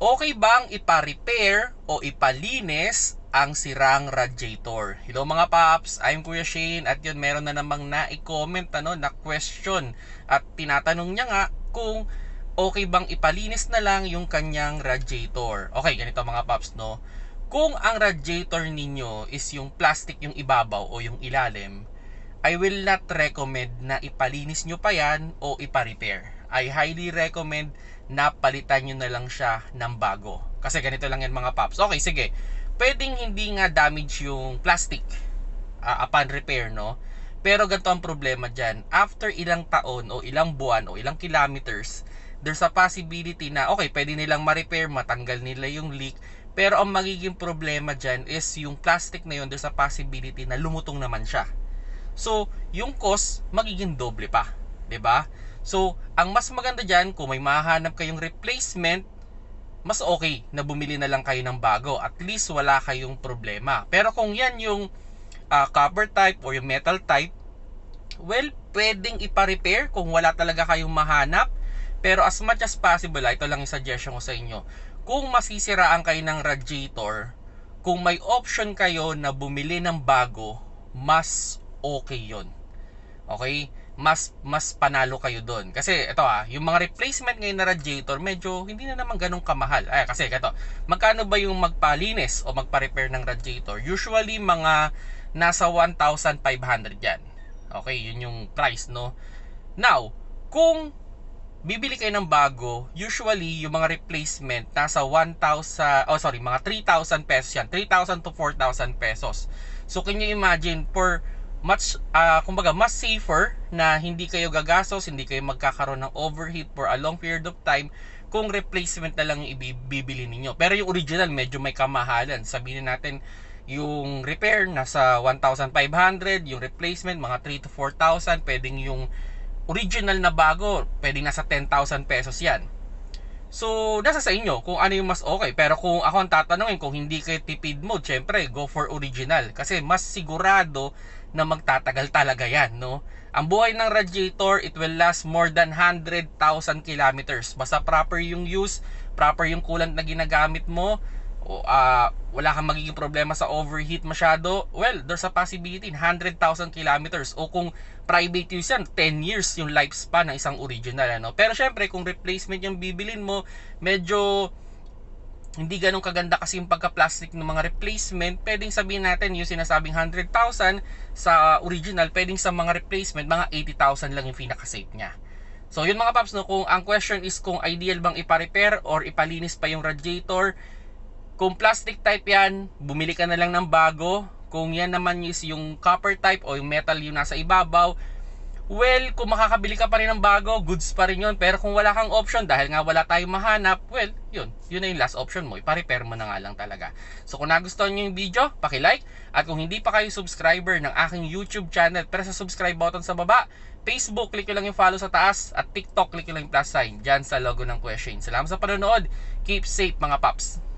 Okay bang ipa-repair o ipalinis ang sirang radiator? Hello mga paps, I'm Kuya Shane at yun meron na namang na-comment ano, na question at tinatanong niya nga kung okay bang ipalinis na lang yung kanyang radiator. Okay, ganito mga paps no. Kung ang radiator ninyo is yung plastic yung ibabaw o yung ilalim, I will not recommend na ipalinis nyo pa yan o ipa-repair. I highly recommend na palitan nyo na lang siya ng bago. Kasi ganito lang yan mga paps. Okay, sige. Pwedeng hindi nga damage yung plastic uh, upon repair, no? Pero ganito ang problema dyan. After ilang taon o ilang buwan o ilang kilometers, there's a possibility na, okay, pwede nilang ma-repair, matanggal nila yung leak, pero ang magiging problema dyan is yung plastic na yun, there's a possibility na lumutong naman siya. So, yung cost, magiging doble pa. 'di ba? So, ang mas maganda diyan kung may mahanap kayong replacement, mas okay na bumili na lang kayo ng bago. At least wala kayong problema. Pero kung yan yung uh, copper type or yung metal type, well, pwedeng ipa-repair kung wala talaga kayong mahanap. Pero as much as possible, ito lang yung suggestion ko sa inyo. Kung masisiraan kayo ng radiator, kung may option kayo na bumili ng bago, mas okay yon Okay? Mas mas panalo kayo doon. Kasi ito ah, yung mga replacement ngayon na radiator, medyo hindi na naman ganun kamahal. Ay, kasi ito, magkano ba yung magpalinis o magpa-repair ng radiator? Usually mga nasa 1,500 yan. Okay, yun yung price, no? Now, kung bibili kayo ng bago, usually yung mga replacement nasa 1,000, oh sorry, mga 3,000 pesos yan. 3,000 to 4,000 pesos. So, can you imagine, for much uh, kumbaga mas safer na hindi kayo gagastos, hindi kayo magkakaroon ng overheat for a long period of time kung replacement na lang ibibili ninyo. Pero yung original medyo may kamahalan. Sabihin natin yung repair nasa 1,500, yung replacement mga 3 to 4,000, pwedeng yung original na bago, pwedeng nasa 10,000 pesos yan. So, nasa sa inyo kung ano yung mas okay. Pero kung ako ang tatanungin, kung hindi kayo tipid mode, syempre, go for original. Kasi mas sigurado na magtatagal talaga yan, no? Ang buhay ng radiator, it will last more than 100,000 kilometers. Basta proper yung use, proper yung coolant na ginagamit mo, uh, wala kang magiging problema sa overheat masyado, well, there's a possibility 100,000 kilometers. O kung private use yan, 10 years yung lifespan ng isang original. Ano? Pero syempre, kung replacement yung bibilin mo, medyo hindi ganun kaganda kasi yung pagka-plastic ng mga replacement, pwedeng sabihin natin yung sinasabing 100,000 sa original, pwedeng sa mga replacement, mga 80,000 lang yung pinaka-safe niya. So yun mga paps, no, kung ang question is kung ideal bang ipa-repair or ipalinis pa yung radiator, kung plastic type yan, bumili ka na lang ng bago. Kung yan naman is yung copper type o yung metal yung nasa ibabaw, Well, kung makakabili ka pa rin ng bago, goods pa rin yun. Pero kung wala kang option dahil nga wala tayong mahanap, well, yun. Yun na yung last option mo. Ipa-repair mo na nga lang talaga. So kung nagustuhan nyo yung video, paki-like. At kung hindi pa kayo subscriber ng aking YouTube channel, press sa subscribe button sa baba. Facebook, click lang yung follow sa taas. At TikTok, click lang yung plus sign dyan sa logo ng Question. Salamat sa panonood. Keep safe mga paps.